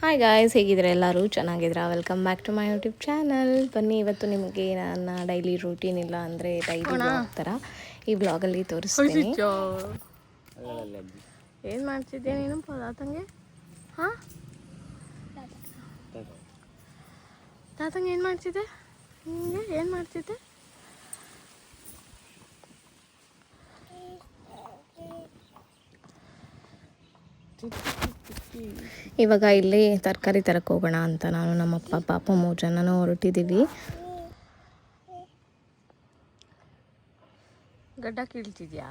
Hi guys ಹೇಗಿದ್ರೆ ಎಲ್ಲರೂ? ಚೆನ್ನಾಗಿದ್ದೀರಾ? Welcome back to my YouTube channel ಬನ್ನಿ ಇವತ್ತು ನಿಮಗೆ ನನ್ನ ಡೈಲಿ ರೂಟೀನ್ ಇಲ್ಲ ಅಂದರೆ ಡೈಲಿ ಬ್ಲಾಗ್ ಥರ ಈ ಬ್ಲಾಗಲ್ಲಿ ತೋರಿಸ್ತೀನಿ. ಏನು ಮಾಡ್ತಿದ್ದೆ ನೀನು ತಾತಂಗೆ ಹಾಂ? ತಾತಂಗೆ ಏನು ಮಾಡ್ತಿದ್ದೆ? ನಿಮಗೆ ಏನು ಮಾಡ್ತಿದ್ದೆ? ಇವಾಗ ಇಲ್ಲಿ ತರಕಾರಿ ತರಕ್ಕೆ ಹೋಗೋಣ ಅಂತ ನಾನು ನಮ್ಮಪ್ಪ ಪಾಪ ಮೂರು ಜನನೂ ಹೊರಟಿದ್ದೀವಿ. ಗಡ್ಡ ಕೀಳ್ತಿದ್ಯಾ?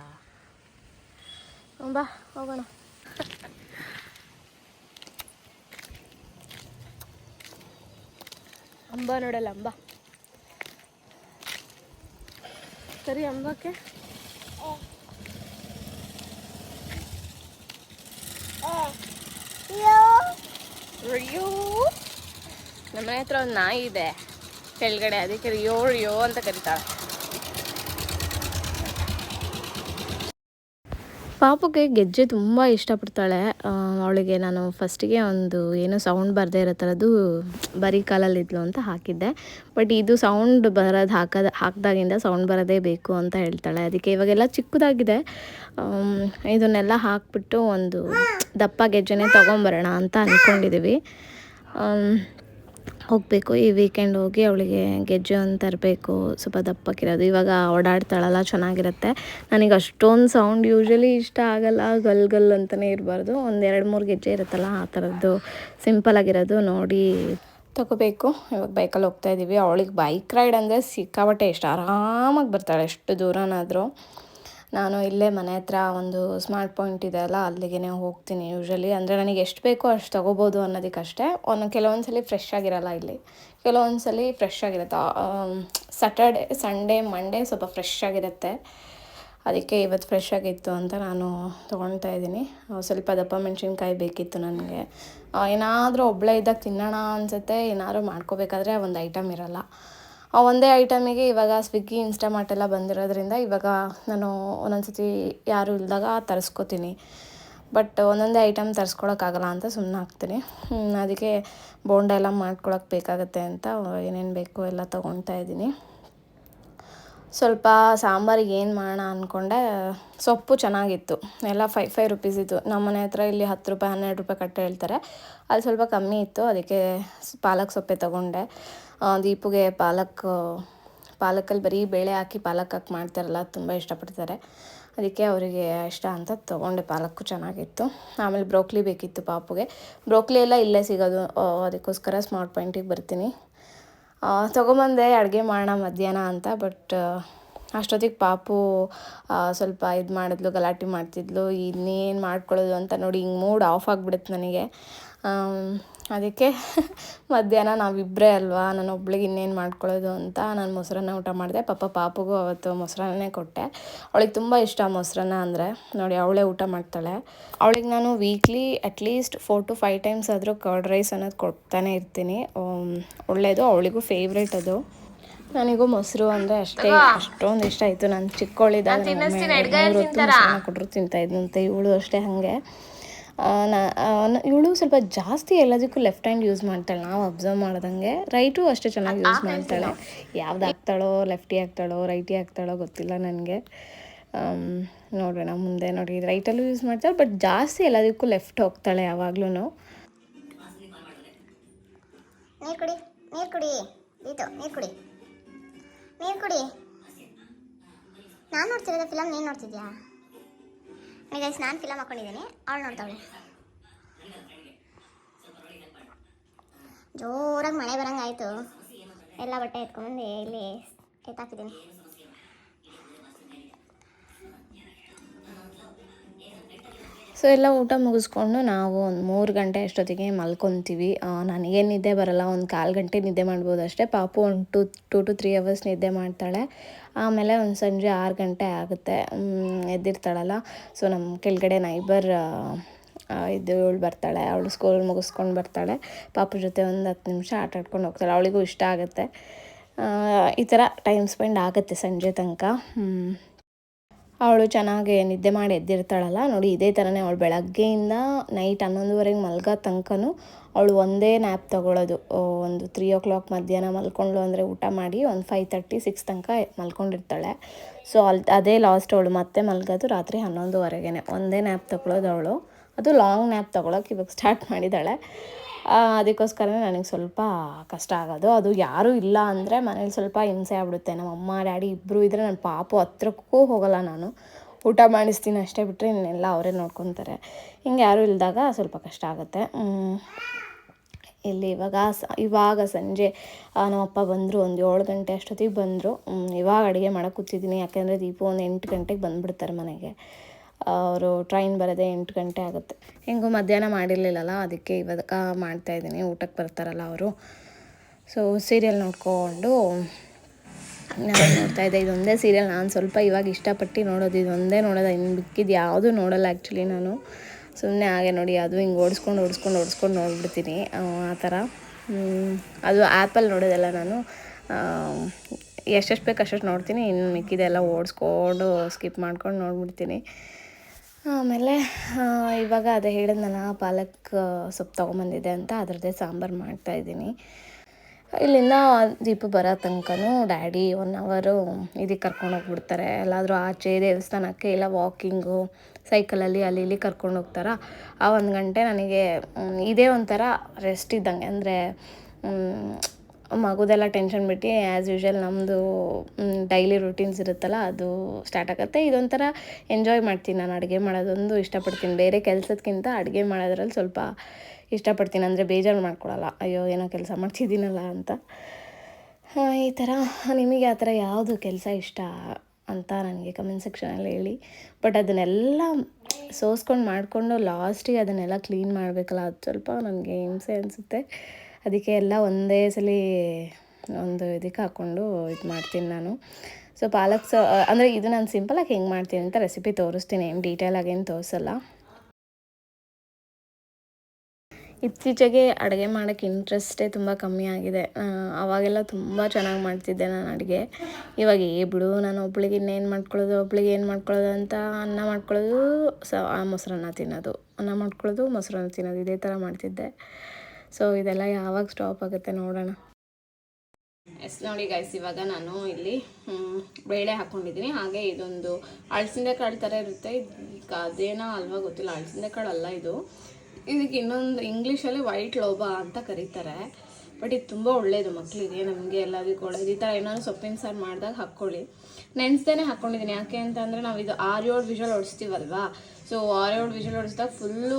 ಬಾ ಹೋಗೋಣ. ಅಂಬ ನೋಡಲ್ಲ ಅಂಬ. ಸರಿ ಅಂಬಕ್ಕೆ? ರಿಯೋ. ನಮ್ಮನೆ ಹತ್ರ ಒಂದು ನಾಯಿ ಇದೆ. ಕೆಳಗಡೆ ಅದಕ್ಕೆ ರಿಯೋ ರಿಯೋ ಅಂತ ಕರೀತಾಳೆ. ಪಾಪುಗೆ ಗೆಜ್ಜೆ ತುಂಬ ಇಷ್ಟಪಡ್ತಾಳೆ. ಅವಳಿಗೆ ನಾನು ಫಸ್ಟಿಗೆ ಒಂದು ಏನೋ ಸೌಂಡ್ ಬರದೇ ಇರೋ ಥರದ್ದು ಬರೀ ಕಾಲಲ್ಲಿದ್ಲು ಅಂತ ಹಾಕಿದ್ದೆ. ಬಟ್ ಇದು ಸೌಂಡ್ ಬರೋದು ಹಾಕೋದು, ಹಾಕಿದಾಗಿಂದ ಸೌಂಡ್ ಬರೋದೇ ಬೇಕು ಅಂತ ಹೇಳ್ತಾಳೆ. ಅದಕ್ಕೆ ಇವಾಗೆಲ್ಲ ಚಿಕ್ಕದಾಗಿದೆ. ಇದನ್ನೆಲ್ಲ ಹಾಕ್ಬಿಟ್ಟು ಒಂದು ದಪ್ಪ ಗೆಜ್ಜೆನೇ ತೊಗೊಂಬರೋಣ ಅಂತ ಅಂದ್ಕೊಂಡಿದ್ದೀವಿ ಹೋಗಬೇಕು. ಈ ವೀಕೆಂಡ್ ಹೋಗಿ ಅವಳಿಗೆ ಗೆಜ್ಜೆ ಒಂದು ತರಬೇಕು, ಸ್ವಲ್ಪ ದಪ್ಪಕ್ಕಿರೋದು. ಇವಾಗ ಓಡಾಡ್ತಾಳಲ್ಲ, ಚೆನ್ನಾಗಿರುತ್ತೆ. ನನಗೆ ಅಷ್ಟೊಂದು ಸೌಂಡ್ ಯೂಶ್ವಲಿ ಇಷ್ಟ ಆಗಲ್ಲ, ಗಲ್ ಗಲ್ ಅಂತಲೇ ಇರಬಾರ್ದು. ಒಂದು ಎರಡು ಮೂರು ಗೆಜ್ಜೆ ಇರುತ್ತಲ್ಲ, ಆ ಥರದ್ದು ಸಿಂಪಲ್ ಆಗಿರೋದು ನೋಡಿ ತಗೋಬೇಕು. ಇವಾಗ ಬೈಕಲ್ಲಿ ಹೋಗ್ತಾ ಇದ್ದೀವಿ ಅವಳಿಗೆ ಬೈಕ್ ರೈಡ್ ಅಂದರೆ ಸಿಕ್ಕಾಪಟ್ಟೆ ಇಷ್ಟ. ಆರಾಮಾಗಿ ಬರ್ತಾಳೆ, ಎಷ್ಟು ದೂರನಾದರೂ. ನಾನು ಇಲ್ಲೇ ಮನೆ ಹತ್ರ ಒಂದು ಸ್ಮಾರ್ಟ್ ಪಾಯಿಂಟ್ ಇದೆ ಅಲ್ಲ ಅಲ್ಲಿಗೆ ಹೋಗ್ತೀನಿ. ಯೂಶ್ವಲಿ ಅಂದರೆ ನನಗೆ ಎಷ್ಟು ಬೇಕೋ ಅಷ್ಟು ತೊಗೋಬೋದು ಅನ್ನೋದಕ್ಕಷ್ಟೇ. ಒಂದು ಕೆಲವೊಂದು ಸಲ ಫ್ರೆಶ್ ಆಗಿರಲ್ಲ ಇಲ್ಲಿ. ಕೆಲವೊಂದು ಸಲ ಫ್ರೆಶ್ ಆಗಿರುತ್ತೆ ಸ್ಯಾಟರ್ಡೆ ಸಂಡೇ ಮಂಡೇ ಸ್ವಲ್ಪ ಫ್ರೆಶ್ ಆಗಿರುತ್ತೆ. ಅದಕ್ಕೆ ಇವತ್ತು ಫ್ರೆಶ್ ಆಗಿತ್ತು ಅಂತ ನಾನು ತೊಗೊಳ್ತಾ ಇದ್ದೀನಿ. ಸ್ವಲ್ಪ ದಪ್ಪ ಮೆಣಸಿನ್ಕಾಯಿ ಬೇಕಿತ್ತು ನನಗೆ. ಏನಾದರೂ ಒಬ್ಬಳೇ ಇದ್ದಾಗ ತಿನ್ನೋಣ ಅನಿಸುತ್ತೆ. ಏನಾದರೂ ಮಾಡ್ಕೋಬೇಕಾದ್ರೆ ಒಂದು ಐಟಮ್ ಇರಲ್ಲ. ಒಂದೇ ಐಟಮಿಗೆ ಇವಾಗ ಸ್ವಿಗ್ಗಿ ಇನ್ಸ್ಟಾಮಾರ್ಟ್ ಎಲ್ಲ ಬಂದಿರೋದ್ರಿಂದ ಇವಾಗ ನಾನು ಒಂದೊಂದು ಸತಿ ಯಾರೂ ಇಲ್ದಾಗ ತರಿಸ್ಕೊತೀನಿ. ಬಟ್ ಒಂದೊಂದೇ ಐಟಮ್ ತರಿಸ್ಕೊಳಕ್ಕಾಗಲ್ಲ ಅಂತ ಸುಮ್ಮನೆ ಹಾಕ್ತೀನಿ. ಅದಕ್ಕೆ ಬೋಂಡ ಎಲ್ಲ ಮಾಡ್ಕೊಳಕ್ಕೆ ಬೇಕಾಗುತ್ತೆ ಅಂತ ಏನೇನು ಬೇಕು ಎಲ್ಲ ತೊಗೊಳ್ತಾ ಇದ್ದೀನಿ. ಸ್ವಲ್ಪ ಸಾಂಬಾರಿಗೆ ಏನು ಮಾಡೋಣ ಅಂದ್ಕೊಂಡೆ ಸೊಪ್ಪು ಚೆನ್ನಾಗಿತ್ತು. ಎಲ್ಲ ಫೈ ಫೈವ್ ರುಪೀಸ್ ಇತ್ತು. ನಮ್ಮ ಮನೆ ಹತ್ರ ಇಲ್ಲಿ ಹತ್ತು ರೂಪಾಯಿ, ಹನ್ನೆರಡು ರೂಪಾಯಿ ಕಟ್ಟೆ ಹೇಳ್ತಾರೆ. ಅಲ್ಲಿ ಸ್ವಲ್ಪ ಕಮ್ಮಿ ಇತ್ತು. ಅದಕ್ಕೆ ಪಾಲಕ್ ಸೊಪ್ಪೆ ತಗೊಂಡೆ. ದೀಪುಗೆ ಪಾಲಕ್, ಪಾಲಕಲ್ಲಿ ಬರೀ ಬೇಳೆ ಹಾಕಿ ಪಾಲಕ್ ಹಾಕಿ ಮಾಡ್ತಾರಲ್ಲ ತುಂಬ ಇಷ್ಟಪಡ್ತಾರೆ. ಅದಕ್ಕೆ ಅವರಿಗೆ ಇಷ್ಟ ಅಂತ ತೊಗೊಂಡೆ. ಪಾಲಕ್ಕು ಚೆನ್ನಾಗಿತ್ತು. ಆಮೇಲೆ ಬ್ರೋಕ್ಲಿ ಬೇಕಿತ್ತು ಪಾಪುಗೆ. ಬ್ರೋಕ್ಲಿ ಎಲ್ಲ ಇಲ್ಲೇ ಸಿಗೋದು. ಅದಕ್ಕೋಸ್ಕರ ಸ್ಮಾರ್ಟ್ ಪಾಯಿಂಟಿಗೆ ಬರ್ತೀನಿ. ತೊಗೊಂಬಂದೆ, ಅಡುಗೆ ಮಾಡೋಣ ಮಧ್ಯಾಹ್ನ ಅಂತ, ಬಟ್ ಅಷ್ಟೊತ್ತಿಗೆ ಪಾಪು ಸ್ವಲ್ಪ ಇದು ಮಾಡಿದ್ಲು, ಗಲಾಟೆ ಮಾಡ್ತಿದ್ಲು, ಇನ್ನೇನು ಮಾಡ್ಕೊಳ್ಳೋದು ಅಂತ ನೋಡಿ ಹಿಂಗೆ ಮೂಡ್ ಆಫ್ ಆಗಿಬಿಡುತ್ತೆ ನನಗೆ. ಅದಕ್ಕೆ ಮಧ್ಯಾಹ್ನ ನಾವಿಬ್ಬರೇ ಅಲ್ವಾ? ನಾನು ಒಬ್ಳಿಗೆ ಇನ್ನೇನು ಮಾಡ್ಕೊಳ್ಳೋದು ಅಂತ ನಾನು ಮೊಸರನ್ನ ಊಟ ಮಾಡಿದೆ. ಪಾಪ ಪಾಪಗೂ ಅವತ್ತು ಮೊಸರನ್ನೇ ಕೊಟ್ಟೆ. ಅವಳಿಗೆ ತುಂಬ ಇಷ್ಟ ಮೊಸರನ್ನ ಅಂದರೆ. ನೋಡಿ ಅವಳೇ ಊಟ ಮಾಡ್ತಾಳೆ. ಅವಳಿಗೆ ನಾನು weekly at least four to five times ಆದರೂ ಕರ್ಡ್ ರೈಸ್ ಅನ್ನೋದು ಕೊಡ್ತಾನೆ ಇರ್ತೀನಿ. ಒಳ್ಳೆಯದು ಅವಳಿಗೂ ಫೇವ್ರೇಟ್ ಅದು. ನನಗೂ ಮೊಸರು ಅಂದರೆ ಅಷ್ಟೇ ಅಷ್ಟೊಂದು ಇಷ್ಟ ಆಯಿತು. ನಾನು ಚಿಕ್ಕವಳಿದ್ದಾಗ ಕೊಟ್ಟರು ತಿಂತಾ ಇವಳು ಅಷ್ಟೇ ಹಾಗೆ. ಇವಳು ಸ್ವಲ್ಪ ಜಾಸ್ತಿ ಎಲ್ಲದಕ್ಕೂ ಲೆಫ್ಟ್ ಹ್ಯಾಂಡ್ ಯೂಸ್ ಮಾಡ್ತಾಳೆ. ನಾವು ಅಬ್ಸರ್ವ್ ಮಾಡ್ದಂಗೆ ರೈಟು ಅಷ್ಟೇ ಚೆನ್ನಾಗಿ ಯೂಸ್ ಮಾಡ್ತಾಳೆ. ಯಾವ್ದು ಹಾಕ್ತಾಳೋ ಲೆಫ್ಟಿ ಹಾಕ್ತಾಳೋ ರೈಟಿ ಹಾಕ್ತಾಳೋ ಗೊತ್ತಿಲ್ಲ ನನಗೆ. ನೋಡೋಣ ಮುಂದೆ ನೋಡಿ. ರೈಟಲ್ಲೂ ಯೂಸ್ ಮಾಡ್ತಾಳೆ ಬಟ್ ಜಾಸ್ತಿ ಎಲ್ಲದಕ್ಕೂ ಲೆಫ್ಟ್ ಹೋಗ್ತಾಳೆ ಯಾವಾಗ್ಲೂ ನೀರು ಕುಡಿ ನೀರು ಕುಡಿ. ಈತು ನೀರು ಕುಡಿ. ನೀರು ಕುಡಿ. ನಾನು ನೋಡ್ತಿರೋದ ಫಿಲಮ್ ನೀನು ನೋಡ್ತಿದ್ಯಾ? ಗೈಸ್ ನಾನು ಫಿಲಮ್ ಹಾಕೊಂಡಿದ್ದೀನಿ ಅವಳು ನೋಡ್ತಾವಳೆ ಜೋರಾಗಿ ಮಳೆ ಬರಂಗಾಯ್ತು. ಎಲ್ಲ ಬಟ್ಟೆ ಎತ್ಕೊಂಡು ಇಲ್ಲಿ ಎತ್ತಾಕಿದ್ದೀನಿ. ಸೊ ಎಲ್ಲ ಊಟ ಮುಗಿಸ್ಕೊಂಡು ನಾವು ಒಂದು ಮೂರು ಗಂಟೆ ಅಷ್ಟೊತ್ತಿಗೆ ಮಲ್ಕೊತೀವಿ. ನನಗೇನು ನಿದ್ದೆ ಬರಲ್ಲ, ಒಂದು ಕಾಲು ಗಂಟೆ ನಿದ್ದೆ ಮಾಡ್ಬೋದು ಅಷ್ಟೇ. ಪಾಪು ಒಂದು two two two three hours ನಿದ್ದೆ ಮಾಡ್ತಾಳೆ. ಆಮೇಲೆ ಒಂದು ಸಂಜೆ ಆರು ಗಂಟೆ ಆಗುತ್ತೆ. ಎದ್ದಿರ್ತಾಳಲ್ಲ. ಸೊ ನಮ್ಮ ಕೆಳಗಡೆ ನೈಬರ್ ಇದು ಇವಳು ಬರ್ತಾಳೆ. ಅವಳು ಸ್ಕೂಲ್ ಮುಗಿಸ್ಕೊಂಡು ಬರ್ತಾಳೆ. ಪಾಪು ಜೊತೆ ಒಂದು ಹತ್ತು ನಿಮಿಷ ಆಟ ಆಡ್ಕೊಂಡು ಹೋಗ್ತಾಳೆ. ಅವಳಿಗೂ ಇಷ್ಟ ಆಗುತ್ತೆ. ಈ ಥರ ಟೈಮ್ ಸ್ಪೆಂಡ್ ಆಗುತ್ತೆ ಸಂಜೆ ತನಕ. ಅವಳು ಚೆನ್ನಾಗಿ ನಿದ್ದೆ ಮಾಡಿ ಎದ್ದಿರ್ತಾಳಲ್ಲ, ನೋಡಿ ಇದೇ ಥರನೇ ಅವಳು ಬೆಳಗ್ಗೆಯಿಂದ ನೈಟ್ ಹನ್ನೊಂದುವರೆಗೆ ಮಲ್ಗೋ ತನಕನೂ ಅವಳು ಒಂದೇ ನ್ಯಾಪ್ ತೊಗೊಳೋದು. ಒಂದು ತ್ರೀ ಓ ಕ್ಲಾಕ್ ಮಧ್ಯಾಹ್ನ ಮಲ್ಕೊಂಡ್ಳು ಅಂದರೆ ಊಟ ಮಾಡಿ ಒಂದು ಫೈವ್ ತರ್ಟಿ ಸಿಕ್ಸ್ ತನಕ ಮಲ್ಕೊಂಡಿರ್ತಾಳೆ. ಸೊ ಅಲ್ಲಿ ಅದೇ ಲಾಸ್ಟ್ ಅವಳು, ಮತ್ತೆ ಮಲ್ಗೋದು ರಾತ್ರಿ ಹನ್ನೊಂದುವರೆಗೆ ಒಂದೇ ನ್ಯಾಪ್ ತೊಗೊಳೋದು ಅವಳು. ಅದು ಲಾಂಗ್ ನ್ಯಾಪ್ ತೊಗೊಳಕ್ಕೆ ಇವಾಗ ಸ್ಟಾರ್ಟ್ ಮಾಡಿದ್ದಾಳೆ ಆ, ಅದಕ್ಕೋಸ್ಕರನೇ ನನಗೆ ಸ್ವಲ್ಪ ಕಷ್ಟ ಆಗೋದು. ಅದು ಯಾರೂ ಇಲ್ಲ ಅಂದರೆ ಮನೇಲಿ ಸ್ವಲ್ಪ ಹಿಂಸೆ ಆಗ್ಬಿಡುತ್ತೆ. ನಮ್ಮ ಅಮ್ಮ ಡ್ಯಾಡಿ ಇಬ್ಬರು ಇದ್ದರೆ ನನ್ನ ಪಾಪು ಹತ್ರಕ್ಕೂ ಹೋಗಲ್ಲ ನಾನು. ಊಟ ಮಾಡಿಸ್ತೀನಿ ಅಷ್ಟೇ ಬಿಟ್ಟರೆ ಇನ್ನೆಲ್ಲ ಅವರೇ ನೋಡ್ಕೊತಾರೆ. ಹಿಂಗೆ ಯಾರೂ ಇಲ್ಲದಾಗ ಸ್ವಲ್ಪ ಕಷ್ಟ ಆಗುತ್ತೆ. ಇಲ್ಲಿ ಇವಾಗ ಸ ಇವಾಗ ಸಂಜೆ ನಮ್ಮಪ್ಪ ಬಂದರು. ಒಂದು ಏಳು ಗಂಟೆ ಅಷ್ಟೊತ್ತಿಗೆ ಬಂದರು. ಇವಾಗ ಅಡುಗೆ ಮಾಡೋಕೆ ಕೂತಿದ್ದೀನಿ ಯಾಕೆಂದರೆ ದೀಪ ಒಂದು ಎಂಟು ಗಂಟೆಗೆ ಬಂದುಬಿಡ್ತಾರೆ ಮನೆಗೆ. ಅವರು ಟ್ರೈನ್ ಬರೋದೇ ಎಂಟು ಗಂಟೆ ಆಗುತ್ತೆ. ಹೆಂಗೂ ಮಧ್ಯಾಹ್ನ ಮಾಡಿರಲಿಲ್ಲಲ್ಲ, ಅದಕ್ಕೆ ಇವಾಗ ಮಾಡ್ತಾಯಿದ್ದೀನಿ ಊಟಕ್ಕೆ ಬರ್ತಾರಲ್ಲ ಅವರು. ಸೊ ಸೀರಿಯಲ್ ನೋಡ್ಕೊಂಡು ನಾನು ನೋಡ್ತಾ ಇದ್ದೆ. ಇದೊಂದೇ ಸೀರಿಯಲ್ ನಾನು ಸ್ವಲ್ಪ ಇವಾಗ ಇಷ್ಟಪಟ್ಟು ನೋಡೋದು. ಇದೊಂದೇ ನೋಡೋದು. ಇನ್ನು ಬಿಕ್ಕಿದ್ದು ಯಾವುದೂ ನೋಡೋಲ್ಲ ಆ್ಯಕ್ಚುಲಿ ನಾನು. ಸುಮ್ಮನೆ ಹಾಗೆ ನೋಡಿ, ಅದು ಹಿಂಗೆ ಓಡಿಸ್ಕೊಂಡು ಓಡಿಸ್ಕೊಂಡು ಓಡಿಸ್ಕೊಂಡು ನೋಡ್ಬಿಡ್ತೀನಿ. ಆ ಆ ಥರ. ಅದು ಆ್ಯಪಲ್ಲಿ ನೋಡೋದೆಲ್ಲ ನಾನು. ಎಷ್ಟೆಷ್ಟು ಬೇಕು ಅಷ್ಟೆಷ್ಟು ನೋಡ್ತೀನಿ. ಇನ್ನು ಮಿಕ್ಕಿದೆಲ್ಲ ಓಡಿಸ್ಕೊಂಡು ಸ್ಕಿಪ್ ಮಾಡ್ಕೊಂಡು ನೋಡ್ಬಿಡ್ತೀನಿ. ಆಮೇಲೆ ಇವಾಗ ಅದೇ ಹೇಳಿದ್ನಲ್ಲ, ಪಾಲಕ್ ಸೊಪ್ಪು ತೊಗೊಂಬಂದಿದೆ ಅಂತ, ಅದರದ್ದೇ ಸಾಂಬಾರು ಮಾಡ್ತಾಯಿದ್ದೀನಿ ಇಲ್ಲಿಂದ ದೀಪ ಬರೋ ತನಕನೂ ಡ್ಯಾಡಿ ಒನ್ ಅವರು ಇದಕ್ಕೆ ಕರ್ಕೊಂಡು ಹೋಗ್ಬಿಡ್ತಾರೆ ಎಲ್ಲಾದರೂ ಆಚೆ ದೇವಸ್ಥಾನಕ್ಕೆ ಇಲ್ಲ ವಾಕಿಂಗು, ಸೈಕಲಲ್ಲಿ, ಅಲ್ಲಿ, ಇಲ್ಲಿ ಕರ್ಕೊಂಡು ಹೋಗ್ತಾರ ಆ ಒಂದು ಗಂಟೆ ನನಗೆ ಇದೇ ಒಂಥರ ರೆಸ್ಟ್ ಇದ್ದಂಗೆ. ಅಂದರೆ ಮಗುದೆಲ್ಲ ಟೆನ್ಷನ್ ಬಿಟ್ಟು ಆ್ಯಸ್ ಯೂಶ್ವಲ್ ನಮ್ಮದು ಡೈಲಿ ರುಟೀನ್ಸ್ ಇರುತ್ತಲ್ಲ, ಅದು ಸ್ಟಾರ್ಟ್ ಆಗುತ್ತೆ. ಇದೊಂಥರ ಎಂಜಾಯ್ ಮಾಡ್ತೀನಿ ನಾನು ಅಡುಗೆ ಮಾಡೋದೊಂದು, ಇಷ್ಟಪಡ್ತೀನಿ. ಬೇರೆ ಕೆಲಸದಕ್ಕಿಂತ ಅಡುಗೆ ಮಾಡೋದ್ರಲ್ಲಿ ಸ್ವಲ್ಪ ಇಷ್ಟಪಡ್ತೀನಿ. ಅಂದರೆ ಬೇಜಾರು ಮಾಡ್ಕೊಳ್ಳಲ್ಲ ಅಯ್ಯೋ, ಏನೋ ಕೆಲಸ ಮಾಡ್ತಿದ್ದೀನಲ್ಲ ಅಂತ. ಈ ಥರ ನಿಮಗೆ ಆ ಥರ ಯಾವುದು ಕೆಲಸ ಇಷ್ಟ ಅಂತ ನನಗೆ ಕಮೆಂಟ್ ಸೆಕ್ಷನಲ್ಲಿ ಹೇಳಿ. ಬಟ್ ಅದನ್ನೆಲ್ಲ ಸೋಸ್ಕೊಂಡು ಮಾಡಿಕೊಂಡು ಲಾಸ್ಟಿಗೆ ಅದನ್ನೆಲ್ಲ ಕ್ಲೀನ್ ಮಾಡಬೇಕಲ್ಲ, ಅದು ಸ್ವಲ್ಪ ನನಗೆ ಹಿಂಸೆ ಅನಿಸುತ್ತೆ. ಅದಕ್ಕೆ ಎಲ್ಲ ಒಂದೇ ಸಲ ಒಂದು ಇದಕ್ಕೆ ಹಾಕ್ಕೊಂಡು ಇದು ಮಾಡ್ತೀನಿ ನಾನು. ಸೊ ಪಾಲಕ್ ಸ, ಅಂದರೆ ಇದು ನಾನು ಸಿಂಪಲಾಗಿ ಹೆಂಗೆ ಮಾಡ್ತೀನಿ ಅಂತ ರೆಸಿಪಿ ತೋರಿಸ್ತೀನಿ. ಏನು ಡೀಟೇಲಾಗಿ ಏನು ತೋರಿಸಲ್ಲ. ಇತ್ತೀಚೆಗೆ ಅಡುಗೆ ಮಾಡೋಕ್ಕೆ ಇಂಟ್ರೆಸ್ಟೇ ತುಂಬ ಕಮ್ಮಿ ಆಗಿದೆ. ಅವಾಗೆಲ್ಲ ತುಂಬ ಚೆನ್ನಾಗಿ ಮಾಡ್ತಿದ್ದೆ ನಾನು ಅಡುಗೆ. ಇವಾಗ, ಏ ಬಿಡು, ನಾನು ಒಬ್ಳಿಗೆ ಇನ್ನೇನು ಮಾಡ್ಕೊಳ್ಳೋದು, ಒಬ್ಳಿಗೆ ಏನು ಮಾಡ್ಕೊಳ್ಳೋದು ಅಂತ ಅನ್ನ ಮಾಡ್ಕೊಳ್ಳೋದು, ಸ, ಆ ಮೊಸರನ್ನ ತಿನ್ನೋದು. ಅನ್ನ ಮಾಡ್ಕೊಳ್ಳೋದು, ಮೊಸರನ್ನ ತಿನ್ನೋದು, ಇದೇ ಥರ ಮಾಡ್ತಿದ್ದೆ. ಸೊ ಇದೆಲ್ಲ ಯಾವಾಗ ಸ್ಟಾಪ್ ಆಗುತ್ತೆ ನೋಡೋಣ. ಎಸ್ ನೋಡಿ ಗೈಸ್ ಇವಾಗ ನಾನು ಇಲ್ಲಿ ಬೇಳೆ ಹಾಕ್ಕೊಂಡಿದ್ದೀನಿ ಹಾಗೆ ಇದೊಂದು ಅಳಸಿಂದೆ ಕಾಳು ಥರ ಇರುತ್ತೆ. ಇದು ಅದೇನೋ ಅಲ್ವಾ ಗೊತ್ತಿಲ್ಲ ಅಳಸಿಂದೆ ಕಾಳು ಅಲ್ಲ ಇದು. ಇದಕ್ಕೆ ಇನ್ನೊಂದು ಇಂಗ್ಲೀಷಲ್ಲಿ ವೈಟ್ ಲೋಬ ಅಂತ ಕರೀತಾರೆ. ಬಟ್ ಇದು ತುಂಬ ಒಳ್ಳೆಯದು ಮಕ್ಕಳಿಗೆ ನಮಗೆ ಎಲ್ಲದಕ್ಕೂ ಒಳ್ಳೆಯದು ಈ ಥರ ಏನಾದ್ರು ಸೊಪ್ಪಿನ ಸಾರು ಮಾಡಿದಾಗ ಹಾಕ್ಕೊಳ್ಳಿ. ನೆನೆಸ್ದೇನೆ ಹಾಕ್ಕೊಂಡಿದ್ದೀನಿ ಯಾಕೆ ಅಂತಂದರೆ ನಾವು ಇದು ಆರು ಏಳು ವಿಷಲ್ ಹೊಡಿಸ್ತೀವಲ್ವಾ ಸೊ ಆರು ಏಳು ವಿಷಲ್ ಹೊಡಿಸಿದಾಗ ಫುಲ್ಲು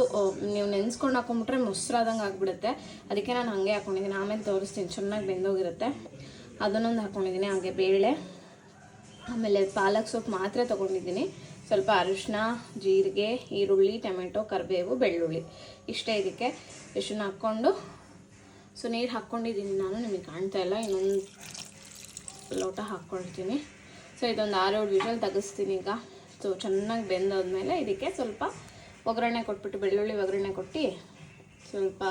ನೀವು ನೆನೆಸ್ಕೊಂಡು ಹಾಕೊಂಡ್ಬಿಟ್ರೆ ಮೊಸರಾದಂಗೆ ಆಗಿಬಿಡುತ್ತೆ. ಅದಕ್ಕೆ ನಾನು ಹಂಗೆ ಹಾಕ್ಕೊಂಡಿದ್ದೀನಿ ಆಮೇಲೆ ತೋರಿಸ್ತೀನಿ. ಚೆನ್ನಾಗಿ ಬೆಂದೋಗಿರುತ್ತೆ. ಅದನ್ನೊಂದು ಹಾಕ್ಕೊಂಡಿದ್ದೀನಿ ಹಾಗೆ ಬೇಳೆ, ಆಮೇಲೆ ಪಾಲಕ್ ಸೊಪ್ಪು ಮಾತ್ರ ತೊಗೊಂಡಿದ್ದೀನಿ. ಸ್ವಲ್ಪ ಅರಿಶಿನ ಜೀರಿಗೆ, ಈರುಳ್ಳಿ, ಟೊಮೆಟೊ, ಕರಿಬೇವು, ಬೆಳ್ಳುಳ್ಳಿ. ಇಷ್ಟೇ ಇದಕ್ಕೆ. ಇಷ್ಟನ್ನ ಹಾಕ್ಕೊಂಡು ಸೊ ನೀರು ಹಾಕ್ಕೊಂಡಿದ್ದೀನಿ ನಾನು. ನಿಮಗೆ ಕಾಣ್ತಾ ಇಲ್ಲ. ಇನ್ನೊಂದು ಲೋಟ ಹಾಕ್ಕೊಳ್ತೀನಿ. ಸೊ ಇದೊಂದು ಆರೇಳು ವಿಷಲ್ ತೆಗಿಸ್ತೀನಿ ಈಗ. ಸೊ ಚೆನ್ನಾಗಿ ಬೆಂದಾದ್ಮೇಲೆ ಇದಕ್ಕೆ ಸ್ವಲ್ಪ ಒಗ್ಗರಣೆ ಕೊಟ್ಬಿಟ್ಟು, ಬೆಳ್ಳುಳ್ಳಿ ಒಗ್ಗರಣೆ ಕೊಟ್ಟು ಸ್ವಲ್ಪ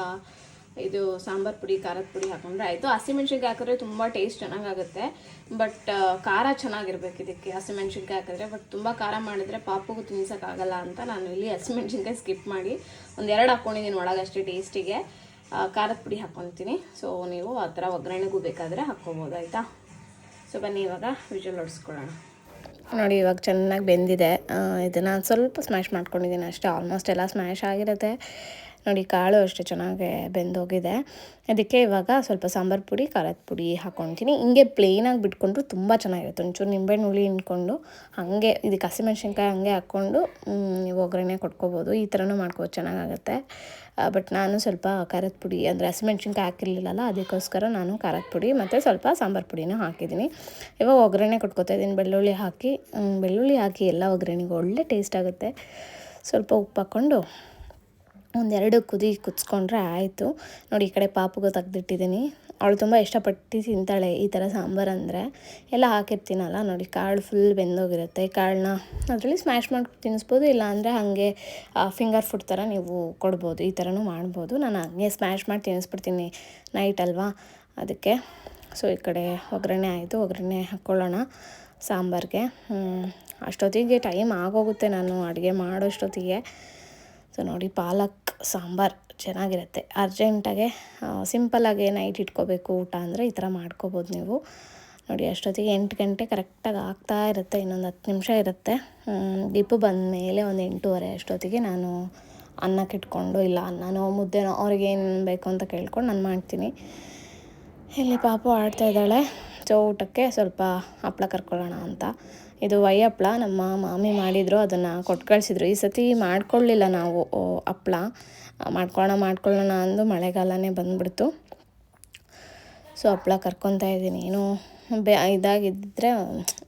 ಇದು ಸಾಂಬಾರು ಪುಡಿ, ಖಾರದ ಪುಡಿ ಹಾಕೊಂಡ್ರೆ ಆಯಿತು. ಹಸಿಮೆಣ್ಸಿನ್ಕಾಯಿ ಹಾಕಿದ್ರೆ ತುಂಬ ಟೇಸ್ಟ್ ಚೆನ್ನಾಗಾಗುತ್ತೆ. ಬಟ್ ಖಾರ ಚೆನ್ನಾಗಿರ್ಬೇಕು ಇದಕ್ಕೆ ಹಸಿಮೆಣ್ಸಿನ್ಕಾಯಿ ಹಾಕಿದ್ರೆ. ಬಟ್ ತುಂಬ ಖಾರ ಮಾಡಿದ್ರೆ ಪಾಪಗೂ ತಿನ್ನಿಸೋಕ್ಕಾಗಲ್ಲ ಅಂತ ನಾನು ಇಲ್ಲಿ ಹಸಿಮೆಣ್ಸಿನ್ಕಾಯಿ ಸ್ಕಿಪ್ ಮಾಡಿ ಒಂದೆರಡು ಹಾಕ್ಕೊಂಡಿದ್ದೀನಿ ಒಳಗಷ್ಟೇ ಟೇಸ್ಟಿಗೆ ಖಾರದ ಪುಡಿ ಹಾಕ್ಕೊತೀನಿ ಸೊ ನೀವು ಆ ಥರ ಒಗ್ಗರಣೆಗೂ ಬೇಕಾದರೆ ಹಾಕ್ಕೊಬೋದು, ಆಯಿತಾ? ಸೊ ಬನ್ನಿ ಇವಾಗ ವಿಜುವಲ್ ಹೊಡಿಸ್ಕೊಳ್ಳೋಣ ನೋಡಿ, ಇವಾಗ ಚೆನ್ನಾಗಿ ಬೆಂದಿದೆ. ಇದನ್ನು ಸ್ವಲ್ಪ ಸ್ಮ್ಯಾಶ್ ಮಾಡ್ಕೊಂಡಿದ್ದೀನಿ ಅಷ್ಟೇ. ಆಲ್ಮೋಸ್ಟ್ ಎಲ್ಲ ಸ್ಮ್ಯಾಶ್ ಆಗಿರುತ್ತೆ. ನೋಡಿ, ಕಾಳು ಅಷ್ಟೇ ಚೆನ್ನಾಗಿ ಬೆಂದೋಗಿದೆ. ಅದಕ್ಕೆ ಇವಾಗ ಸ್ವಲ್ಪ ಸಾಂಬಾರು ಪುಡಿ, ಖಾರದ ಪುಡಿ ಹಾಕ್ಕೊಳ್ತೀನಿ ಹಿಂಗೆ ಪ್ಲೇನಾಗಿ ಬಿಟ್ಕೊಂಡ್ರು ತುಂಬ ಚೆನ್ನಾಗಿರುತ್ತೆ. ಒಂಚೂರು ನಿಂಬೆಹಣ್ಣು ಹುಳಿ ಹಿಂಡ್ಕೊಂಡು ಹಾಗೆ ಇದಕ್ಕೆ ಹಸಿಮೆಣ್ಸಿನ್ಕಾಯಿ ಹಾಗೆ ಹಾಕ್ಕೊಂಡು ಒಗ್ಗರಣೆ ಕೊಟ್ಕೋಬೋದು. ಈ ಥರನೂ ಮಾಡ್ಕೋಬೋದು, ಚೆನ್ನಾಗಾಗುತ್ತೆ. ಬಟ್ ನಾನು ಸ್ವಲ್ಪ ಖಾರದ ಪುಡಿ ಅಂದರೆ ಹಸಿಮೆಣ್ಸಿನ್ಕಾಯಿ ಹಾಕಿರಲಿಲ್ಲಲ್ಲ, ಅದಕ್ಕೋಸ್ಕರ ನಾನು ಖಾರದ ಪುಡಿ ಮತ್ತು ಸ್ವಲ್ಪ ಸಾಂಬಾರು ಪುಡಿನೂ ಹಾಕಿದ್ದೀನಿ. ಇವಾಗ ಒಗ್ಗರಣೆ ಕೊಟ್ಕೋತಾ ಇದ್ದೀನಿ, ಬೆಳ್ಳುಳ್ಳಿ ಹಾಕಿ ಬೆಳ್ಳುಳ್ಳಿ ಹಾಕಿ ಎಲ್ಲ ಒಗ್ಗರಣೆಗೆ ಒಳ್ಳೆ ಟೇಸ್ಟ್ ಆಗುತ್ತೆ. ಸ್ವಲ್ಪ ಉಪ್ಪು ಹಾಕ್ಕೊಂಡು ಒಂದೆರಡು ಕುದಿ ಕುದಿಸ್ಕೊಂಡ್ರೆ ಆಯಿತು. ನೋಡಿ ಈ ಕಡೆ ಪಾಪುಗೂ ತೆಗ್ದಿಟ್ಟಿದ್ದೀನಿ. ಅವಳು ತುಂಬ ಇಷ್ಟಪಟ್ಟು ತಿಂತಾಳೆ ಈ ಥರ ಸಾಂಬಾರು ಅಂದರೆ. ಎಲ್ಲ ಹಾಕಿರ್ತೀನಲ್ಲ, ನೋಡಿ ಕಾಳು ಫುಲ್ ಬೆಂದೋಗಿರುತ್ತೆ. ಕಾಳನ್ನ ಅದರಲ್ಲಿ ಸ್ಮ್ಯಾಶ್ ಮಾಡಿ ತಿನ್ನಿಸ್ಬೋದು, ಇಲ್ಲ ಅಂದರೆ ಹಾಗೆ ಫಿಂಗರ್ ಫುಡ್ ಥರ ನೀವು ಕೊಡ್ಬೋದು, ಈ ಥರನೂ ಮಾಡ್ಬೋದು. ನಾನು ಹಂಗೆ ಸ್ಮ್ಯಾಶ್ ಮಾಡಿ ತಿನ್ನಿಸ್ಬಿಡ್ತೀನಿ ನೈಟ್ ಅಲ್ವಾ? ಅದಕ್ಕೆ ಸೊ ಈ ಕಡೆ ಒಗ್ಗರಣೆ ಆಯಿತು. ಒಗ್ಗರಣೆ ಹಾಕ್ಕೊಳ್ಳೋಣ ಸಾಂಬಾರಿಗೆ. ಅಷ್ಟೊತ್ತಿಗೆ ಟೈಮ್ ಆಗೋಗುತ್ತೆ ನಾನು ಅಡುಗೆ ಮಾಡೋಷ್ಟೊತ್ತಿಗೆ. ಸೊ ನೋಡಿ ಪಾಲಕ್ ಸಾಂಬಾರು ಚೆನ್ನಾಗಿರುತ್ತೆ. ಅರ್ಜೆಂಟಾಗೆ ಸಿಂಪಲ್ಲಾಗಿ ನೈಟ್ ಇಟ್ಕೋಬೇಕು ಊಟ ಅಂದರೆ ಈ ಥರ ಮಾಡ್ಕೋಬೋದು ನೀವು. ನೋಡಿ, ಅಷ್ಟೊತ್ತಿಗೆ ಎಂಟು ಗಂಟೆ ಕರೆಕ್ಟಾಗಿ ಆಗ್ತಾ ಇರುತ್ತೆ, ಇನ್ನೊಂದು ಹತ್ತು ನಿಮಿಷ ಇರುತ್ತೆ. ದೀಪು ಬಂದ ಮೇಲೆ ಒಂದು ಎಂಟೂವರೆ ಅಷ್ಟೊತ್ತಿಗೆ ನಾನು ಅನ್ನಕ್ಕೆ ಇಟ್ಕೊಂಡು, ಇಲ್ಲ, ಅನ್ನನೋ, ಮುದ್ದೆನೋ, ಅವ್ರಿಗೆ ಏನು ಬೇಕು ಅಂತ ಕೇಳ್ಕೊಂಡು ನಾನು ಮಾಡ್ತೀನಿ. ಇಲ್ಲಿ ಪಾಪು ಆಡ್ತಾ ಇದ್ದಾಳೆ? ಸೊ, ಊಟಕ್ಕೆ ಸ್ವಲ್ಪ ಹಪ್ಪಳ ಕರ್ಕೊಳ್ಳೋಣ ಅಂತ. ಇದು ವೈ ಹಪ್ಳ ನಮ್ಮ ಮಾಮಿ ಮಾಡಿದ್ರು, ಅದನ್ನು ಕೊಟ್ಟು ಕಳಿಸಿದ್ರು ಈ ಸತಿ ಮಾಡ್ಕೊಳ್ಳಿಲ್ಲ ನಾವು ಹಪ್ಳ ಮಾಡ್ಕೊಳ್ಳೋಣ ಮಾಡ್ಕೊಳ್ಳೋಣ ಅಂದು ಮಳೆಗಾಲನೇ ಬಂದ್ಬಿಡ್ತು. ಸೊ ಹಪ್ಳ ಕರ್ಕೊತಾ ಇದ್ದೀನಿ. ಏನು ಬೆ ಇದಾಗಿದ್ದರೆ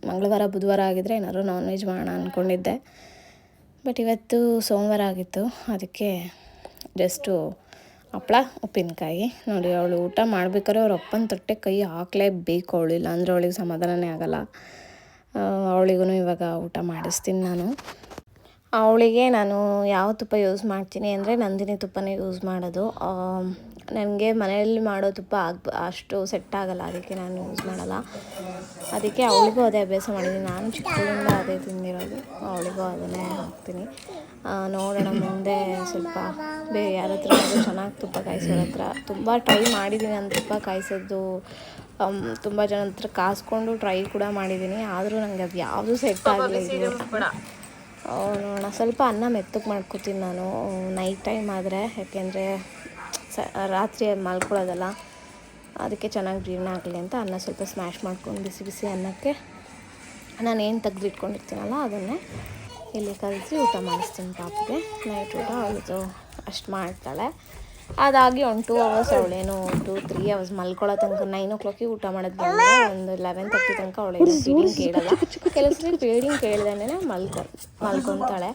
ಮಂಗಳವಾರ, ಬುಧವಾರ ಆಗಿದ್ದರೆ ಏನಾದ್ರು ನಾನ್ ವೆಜ್ ಮಾಡೋಣ ಅಂದ್ಕೊಂಡಿದ್ದೆ ಬಟ್ ಇವತ್ತು ಸೋಮವಾರ ಆಗಿತ್ತು. ಅದಕ್ಕೆ ಜಸ್ಟು ಹಪ್ಳ ಉಪ್ಪಿನಕಾಯಿ. ನೋಡಿ, ಅವಳು ಊಟ ಮಾಡ್ಬೇಕಾದ್ರೆ ಅವ್ರ ಅಪ್ಪನ ತೊಟ್ಟೆ ಕೈ ಹಾಕ್ಲೇಬೇಕು ಅವಳಿಲ್ಲ ಅಂದರೆ ಅವಳಿಗೆ ಸಮಾಧಾನನೇ ಆಗಲ್ಲ. ಅವಳಿಗೂ ಇವಾಗ ಊಟ ಮಾಡಿಸ್ತೀನಿ ನಾನು. ಅವಳಿಗೆ ನಾನು ಯಾವ ತುಪ್ಪ ಯೂಸ್ ಮಾಡ್ತೀನಿ ಅಂದರೆ ನಂದಿನಿ ತುಪ್ಪನೇ ಯೂಸ್ ಮಾಡೋದು. ನನಗೆ ಮನೆಯಲ್ಲಿ ಮಾಡೋ ತುಪ್ಪ ಆಗ ಅಷ್ಟು ಸೆಟ್ ಆಗಲ್ಲ, ಅದಕ್ಕೆ ನಾನು ಯೂಸ್ ಮಾಡಲ್ಲ. ಅದಕ್ಕೆ ಅವಳಿಗೂ ಅದೇ ಅಭ್ಯಾಸ ಮಾಡಿದ್ದೀನಿ. ನಾನು ಚಿಕ್ಕದಿಂದ ಅದೇ ತಿಂದಿರೋದು. ಅವಳಿಗೂ ಅದನ್ನೇ ಹಾಕ್ತೀನಿ. ನೋಡೋಣ ಮುಂದೆ ಸ್ವಲ್ಪ ಬೇರೆ ಯಾರ ಹತ್ರ ಚೆನ್ನಾಗಿ ತುಪ್ಪ ಕಾಯಿಸೋರ ಹತ್ರ. ತುಂಬ ಟ್ರೈ ಮಾಡಿದ್ದೀನಿ ನಾನು ತುಪ್ಪ ಕಾಯಿಸೋದು. ತುಂಬ ಜನ ಹತ್ರ ಕಾಸ್ಕೊಂಡು ಟ್ರೈ ಕೂಡ ಮಾಡಿದ್ದೀನಿ ಆದರೂ ನನಗೆ ಅದು ಯಾವುದೂ ಸೆಟ್ ಆಗಲಿಲ್ಲ. ನೋಡೋಣ. ಸ್ವಲ್ಪ ಅನ್ನ ಮೆತ್ತಗೆ ಮಾಡ್ಕೊತೀನಿ ನಾನು. ನೈಟ್ ಟೈಮ್ ಆದರೆ ಯಾಕೆಂದರೆ ಸ ರಾತ್ರಿ ಅದು ಮಲ್ಕೊಳ್ಳೋದಲ್ಲ. ಅದಕ್ಕೆ ಚೆನ್ನಾಗಿ ಜೀರ್ಣ ಆಗಲಿ ಅಂತ ಅನ್ನ ಸ್ವಲ್ಪ ಸ್ಮ್ಯಾಶ್ ಮಾಡ್ಕೊಂಡು ಬಿಸಿ ಬಿಸಿ ಅನ್ನಕ್ಕೆ ನಾನು ಏನು ತೆಗೆದಿಟ್ಕೊಂಡಿರ್ತೀನಲ್ಲ ಅದನ್ನೇ ಇಲ್ಲಿ ಕಲಿಸಿ ಊಟ ಮಾಡಿಸ್ತೀನಿ ಪಾಪಿಗೆ. ನೈಟ್ ಊಟ ಅವಳಿದು ಅಷ್ಟು ಮಾಡ್ತಾಳೆ. ಅದಾಗಿ ಒಂದು ಟೂ ಅವರ್ಸ್ ಅವಳೇನು ಟೂ ತ್ರೀ ಅವರ್ಸ್ ಮಲ್ಕೊಳ್ಳೋ ತನಕ ನೈನ್ ಓ ಕ್ಲಾಕಿಗೆ ಊಟ ಮಾಡೋದು ಬಂದರೆ ಒಂದು ಲೆವೆನ್ ತರ್ಟಿ ತನಕ ಅವಳೇನು ಫೀಡಿಂಗ್ ಕೇಳಲ್ಲ. ಕೆಲಸ ಫೀಡಿಂಗ್ ಕೇಳ್ದೇ ಮಲ್ಕೊ ಮಲ್ಕೊತಾಳೆ.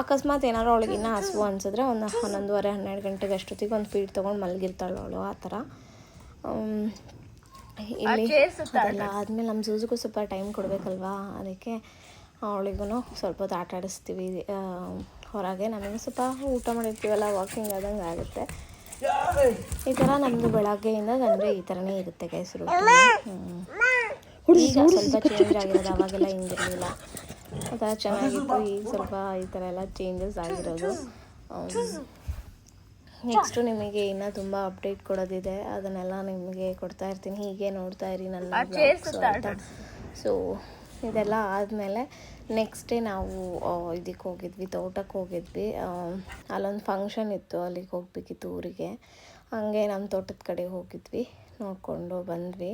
ಅಕಸ್ಮಾತ್ ಏನಾದ್ರು ಅವಳಿಗೆ ಇನ್ನೂ ಹಸು ಅನ್ಸಿದ್ರೆ ಒಂದು ಹನ್ನೊಂದುವರೆ ಹನ್ನೆರಡು ಗಂಟೆಗೆ ಅಷ್ಟೊತ್ತಿಗೆ ಒಂದು ಫೀಡ್ ತೊಗೊಂಡು ಮಲಗಿರ್ತಾಳೆ ಅವಳು ಆ ಥರ. ಇಲ್ಲಿ ಅದೆಲ್ಲ ಆದಮೇಲೆ ನಮ್ಮ ಸೂಜಿಗೂ ಸ್ವಲ್ಪ ಟೈಮ್ ಕೊಡಬೇಕಲ್ವಾ? ಅದಕ್ಕೆ ಅವಳಿಗೂ ಸ್ವಲ್ಪ ಹೊತ್ತು ಆಟ ಆಡಿಸ್ತೀವಿ ಹೊರಗೆ ನಮಗೆ ಸ್ವಲ್ಪ ಊಟ ಮಾಡಿರ್ತೀವಲ್ಲ ವಾಕಿಂಗ್ ಆದಂಗೆ ಆಗುತ್ತೆ. ಈ ಥರ ನಮ್ಮದು ಬೆಳಗ್ಗೆಯಿಂದ ಅಂದರೆ ಈ ಥರನೇ ಇರುತ್ತೆ ಗೈಸರು ಈಗ ಸ್ವಲ್ಪ ಚೇಂಜ್ ಆಗಿರೋದು ಅವಾಗೆಲ್ಲ ಹಿಂಗಿರಲಿಲ್ಲ. ಆ ಥರ ಚೆನ್ನಾಗಿತ್ತು ಈಗ ಸ್ವಲ್ಪ ಈ ಥರ ಎಲ್ಲ ಚೇಂಜಸ್ ಆಗಿರೋದು. ನೆಕ್ಸ್ಟು ನಿಮಗೆ ಇನ್ನೂ ತುಂಬ ಅಪ್ಡೇಟ್ ಕೊಡೋದಿದೆ ಅದನ್ನೆಲ್ಲ ನಿಮಗೆ ಕೊಡ್ತಾ ಇರ್ತೀನಿ ಹೀಗೆ ನೋಡ್ತಾ ಇರಿ ನನ್ನ ಸೊ ಇದೆಲ್ಲ ಆದಮೇಲೆ ನೆಕ್ಸ್ಟ್ ಡೇ ನಾವು ಇದಕ್ಕೆ ಹೋಗಿದ್ವಿ, ತೋಟಕ್ಕೆ ಹೋಗಿದ್ವಿ. ಅಲ್ಲೊಂದು ಫಂಕ್ಷನ್ ಇತ್ತು, ಅಲ್ಲಿಗೆ ಹೋಗ್ಬೇಕಿತ್ತು ಊರಿಗೆ. ಹಾಗೆ ನಮ್ಮ ತೋಟದ ಕಡೆ ಹೋಗಿದ್ವಿ, ನೋಡಿಕೊಂಡು ಬಂದ್ವಿ.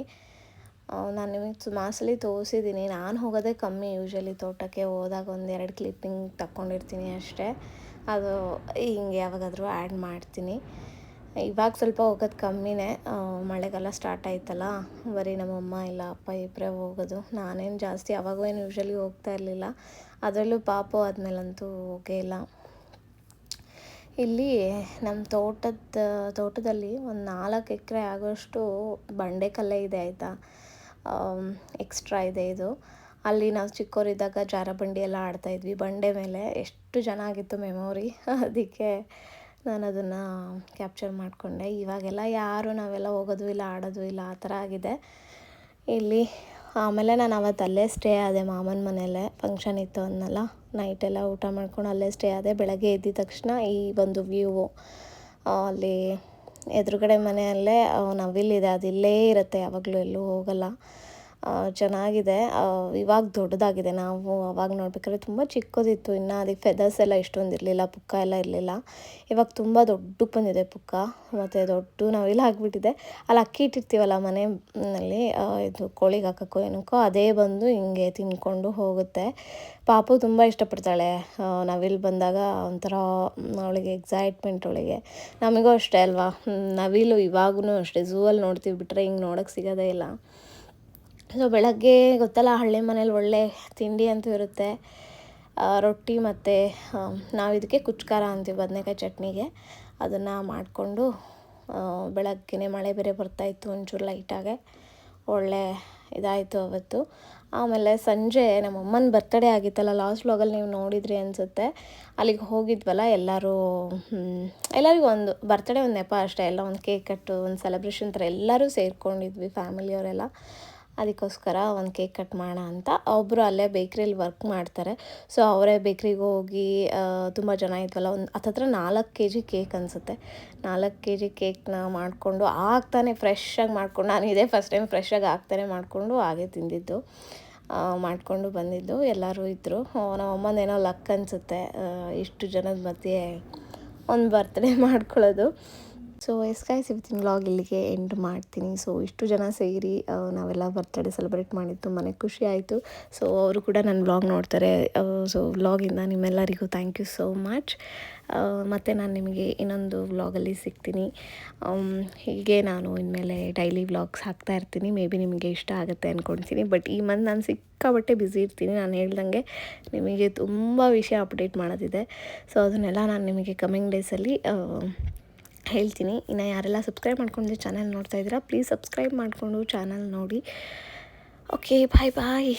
ನಾನು ನಿಮಗೆ ಸುಮಾರು ಸಲ ತೋರಿಸಿದ್ದೀನಿ. ನಾನು ಹೋಗೋದೇ ಕಮ್ಮಿ ಯೂಶ್ವಲಿ ತೋಟಕ್ಕೆ ಹೋದಾಗ ಒಂದೆರಡು ಕ್ಲಿಪ್ಪಿಂಗ್ ತಕ್ಕೊಂಡಿರ್ತೀನಿ ಅಷ್ಟೇ. ಅದು, ಹಿಂಗೆ ಯಾವಾಗಾದರೂ ಆ್ಯಡ್ ಮಾಡ್ತೀನಿ. ಇವಾಗ ಸ್ವಲ್ಪ ಹೋಗೋದು ಕಮ್ಮಿನೇ ಮಳೆಗಾಲ ಸ್ಟಾರ್ಟ್ ಆಯ್ತಲ್ಲ, ಬರೀ ನಮ್ಮಮ್ಮ ಇಲ್ಲ, ಅಪ್ಪ ಇಬ್ಬರೇ ಹೋಗೋದು. ನಾನೇನು ಜಾಸ್ತಿ ಅವಾಗೂ ಏನು ಯೂಶ್ವಲಿ ಹೋಗ್ತಾ ಇರಲಿಲ್ಲ. ಅದರಲ್ಲೂ ಪಾಪು ಆದಮೇಲಂತೂ ಹೋಗೇ ಇಲ್ಲ. ಇಲ್ಲಿ ನಮ್ಮ ತೋಟದ, ತೋಟದಲ್ಲಿ ಒಂದು ನಾಲ್ಕು ಎಕರೆ ಆಗೋಷ್ಟು ಬಂಡೆಕಲ್ಲೇ ಇದೆ ಆಯಿತಾ? ಎಕ್ಸ್ಟ್ರಾ ಇದೆ ಇದು. ಅಲ್ಲಿ ನಾವು ಚಿಕ್ಕವರಿದ್ದಾಗ ಜಾರಬಂಡಿ ಎಲ್ಲ ಆಡ್ತಾಯಿದ್ವಿ ಬಂಡೆ ಮೇಲೆ ಎಷ್ಟು ಚೆನ್ನಾಗಿತ್ತು ಮೆಮೊರಿ ಅದಕ್ಕೆ ನಾನು ಅದನ್ನು ಕ್ಯಾಪ್ಚರ್ ಮಾಡಿಕೊಂಡೆ. ಇವಾಗೆಲ್ಲ ಯಾರು ನಾವೆಲ್ಲ ಹೋಗೋದು ಇಲ್ಲ, ಆಡೋದು ಇಲ್ಲ, ಆ ಥರ ಆಗಿದೆ. ಇಲ್ಲಿ ಆಮೇಲೆ ನಾನು ಅವತ್ತು ಅಲ್ಲೇ ಸ್ಟೇ ಆದೆ ಮಾಮನ ಮನೆಯಲ್ಲೇ. ಫಂಕ್ಷನ್ ಇತ್ತು ಅಂದನಲ್ಲ ನೈಟೆಲ್ಲ ಊಟ ಮಾಡ್ಕೊಂಡು ಅಲ್ಲೇ ಸ್ಟೇ ಆದೆ. ಬೆಳಗ್ಗೆ ಎದ್ದಿದ ತಕ್ಷಣ ಈ ಒಂದು ವ್ಯೂವು ಅಲ್ಲಿ ಎದುರುಗಡೆ ಮನೆಯಲ್ಲೇ ನವಿಲಿದೆ. ಅದು ಇಲ್ಲೇ ಇರುತ್ತೆ, ಯಾವಾಗಲೂ ಎಲ್ಲೂ ಹೋಗಲ್ಲ. ಚೆನ್ನಾಗಿದೆ. ಇವಾಗ ದೊಡ್ಡದಾಗಿದೆ. ನಾವು ಅವಾಗ ನೋಡ್ಬೇಕಾದ್ರೆ ತುಂಬ ಚಿಕ್ಕದಿತ್ತು. ಇನ್ನು ಅದಕ್ಕೆ ಫೆದರ್ಸ್ ಎಲ್ಲ ಇಷ್ಟೊಂದು ಇರಲಿಲ್ಲ, ಪುಕ್ಕ ಎಲ್ಲ ಇರಲಿಲ್ಲ. ಇವಾಗ ತುಂಬ ದೊಡ್ಡಕ್ಕೆ ಬಂದಿದೆ ಪುಕ್ಕ. ಮತ್ತು ದೊಡ್ಡ ನವಿಲು ಆಗಿಬಿಟ್ಟಿದೆ ಅಲ್ಲಿ ಅಕ್ಕಿ ಇಟ್ಟಿರ್ತೀವಲ್ಲ ಮನೆಯಲ್ಲಿ ಇದು ಕೋಳಿಗೆ ಹಾಕೋಕ್ಕೋ ಏನಕ್ಕೋ, ಅದೇ ಬಂದು ಹಿಂಗೆ ತಿನ್ಕೊಂಡು ಹೋಗುತ್ತೆ. ಪಾಪು ತುಂಬ ಇಷ್ಟಪಡ್ತಾಳೆ. ನವಿಲು ಬಂದಾಗ ಒಂಥರ ಅವಳಿಗೆ ಎಕ್ಸೈಟ್ಮೆಂಟ್ ಅವಳಿಗೆ. ನಮಗೂ ಅಷ್ಟೇ ಅಲ್ವಾ? ನವಿಲು ಇವಾಗೂ ಅಷ್ಟೇ. ಝೂವಲ್ಲಿ ನೋಡ್ತೀವಿ ಬಿಟ್ಟರೆ ಹಿಂಗೆ ನೋಡೋಕ್ಕೆ ಸಿಗೋದೇ ಇಲ್ಲ. ಸೊ ಬೆಳಗ್ಗೆ ಗೊತ್ತಲ್ಲ, ಹಳ್ಳಿ ಮನೇಲಿ ಒಳ್ಳೆ ತಿಂಡಿ ಅಂತೂ ಇರುತ್ತೆ. ರೊಟ್ಟಿ ಮತ್ತು ನಾವು ಇದಕ್ಕೆ ಕುಚ್ಕಾರ ಅಂತೀವಿ, ಬದನೆಕಾಯಿ ಚಟ್ನಿಗೆ. ಅದನ್ನು ಮಾಡಿಕೊಂಡು ಬೆಳಗ್ಗೆ ಮಳೆ ಬೇರೆ ಬರ್ತಾಯಿತ್ತು ಒಂಚೂರು ಲೈಟಾಗೆ ಒಳ್ಳೆ ಇದಾಯಿತು ಅವತ್ತು. ಆಮೇಲೆ ಸಂಜೆ ನಮ್ಮ ಅಮ್ಮನ ಬರ್ತಡೇ ಆಗಿತ್ತಲ್ಲ ಲಾಸ್ಟ್ ವ್ಲಾಗಲ್ಲಿ ನೀವು ನೋಡಿದ್ರಿ ಅನಿಸುತ್ತೆ. ಅಲ್ಲಿಗೆ ಹೋಗಿದ್ವಲ್ಲ, ಎಲ್ಲರೂ ಎಲ್ಲರಿಗೂ ಒಂದು ಬರ್ತಡೇ ಒಂದು ನೆಪ ಅಷ್ಟೇ, ಎಲ್ಲ ಒಂದು ಕೇಕ್ ಕಟ್ಟು, ಒಂದು ಸೆಲೆಬ್ರೇಷನ್ ಥರ ಎಲ್ಲರೂ ಸೇರ್ಕೊಂಡಿದ್ವಿ ಫ್ಯಾಮಿಲಿಯವರೆಲ್ಲ ಅದಕ್ಕೋಸ್ಕರ ಒಂದು ಕೇಕ್ ಕಟ್ ಮಾಡೋಣ ಅಂತ ಒಬ್ಬರು ಅಲ್ಲೇ ಬೇಕ್ರಿಯಲ್ಲಿ ವರ್ಕ್ ಮಾಡ್ತಾರೆ. ಸೊ ಅವರೇ ಬೇಕ್ರಿಗೆ ಹೋಗಿ ತುಂಬ ಜನ ಇದ್ವಲ್ಲ, ಒಂದು ಹತ್ತತ್ರ ನಾಲ್ಕು ಕೆ ಜಿ ಕೇಕ್ ಅನಿಸುತ್ತೆ. ನಾಲ್ಕು ಕೆ ಜಿ ಕೇಕ್ನ ಮಾಡಿಕೊಂಡು ಆಗ್ತಾನೆ ಫ್ರೆಶ್ಶಾಗಿ ಮಾಡ್ಕೊಂಡು, ನಾನು ಇದೇ ಫಸ್ಟ್ ಟೈಮ್ ಫ್ರೆಶ್ಶಾಗಿ ಆಗ್ತಾನೆ ಮಾಡಿಕೊಂಡು ಹಾಗೆ ತಿಂದಿದ್ದು. ಮಾಡಿಕೊಂಡು ಬಂದಿದ್ದು. ಎಲ್ಲರೂ ಇದ್ದರು ನಮ್ಮ ಅಮ್ಮಂದೇನೋ ಲಕ್ ಅನಿಸುತ್ತೆ. ಇಷ್ಟು ಜನದ ಮಧ್ಯೆ ಒಂದು ಬರ್ತ್ಡೇ ಮಾಡ್ಕೊಳ್ಳೋದು. ಸೊ ಎಸ್ ಗಾಯ್ಸ್ ಇವತ್ತಿನ ವ್ಲಾಗ್ ಇಲ್ಲಿಗೆ ಎಂಡ್ ಮಾಡ್ತೀನಿ. ಸೊ ಇಷ್ಟು ಜನ ಸೇರಿ ನಾವೆಲ್ಲ ಬರ್ತ್ಡೇ ಸೆಲೆಬ್ರೇಟ್ ಮಾಡಿದ್ದು ತುಂಬಾ ಖುಷಿ ಆಯಿತು. ಸೊ ಅವರು ಕೂಡ ನನ್ನ ವ್ಲಾಗ್ ನೋಡ್ತಾರೆ. ಸೊ ವ್ಲಾಗಿಂದ ನಿಮ್ಮೆಲ್ಲರಿಗೂ ಥ್ಯಾಂಕ್ ಯು ಸೋ ಮಚ್ ಮತ್ತು ನಾನು ನಿಮಗೆ ಇನ್ನೊಂದು ವ್ಲಾಗಲ್ಲಿ ಸಿಗ್ತೀನಿ. ಹೀಗೆ ನಾನು ಇನ್ಮೇಲೆ ಡೈಲಿ ವ್ಲಾಗ್ಸ್ ಹಾಕ್ತಾ ಇರ್ತೀನಿ. ಮೇ ಬಿ ನಿಮಗೆ ಇಷ್ಟ ಆಗುತ್ತೆ ಅಂದ್ಕೊಳ್ತೀನಿ ಬಟ್ ಈ ಮಂತ್ ನಾನು ಸಿಕ್ಕಾಬಟ್ಟೆ ಬ್ಯುಸಿ ಇರ್ತೀನಿ. ನಾನು ಹೇಳ್ದಂಗೆ ನಿಮಗೆ ತುಂಬ ವಿಷಯ ಅಪ್ಡೇಟ್ ಮಾಡೋದಿದೆ. ಸೊ ಅದನ್ನೆಲ್ಲ ನಾನು ನಿಮಗೆ ಕಮಿಂಗ್ ಡೇಸಲ್ಲಿ ಹೇಳ್ತೀನಿ. ಇನ್ನು ಯಾರೆಲ್ಲ ಸಬ್ಸ್ಕ್ರೈಬ್ ಮಾಡ್ಕೊಂಡು ಚಾನಲ್ ನೋಡ್ತಾ ಇದ್ದೀರಾ ಪ್ಲೀಸ್ ಸಬ್ಸ್ಕ್ರೈಬ್ ಮಾಡಿಕೊಂಡು ಚಾನಲ್ ನೋಡಿ. Okay bye bye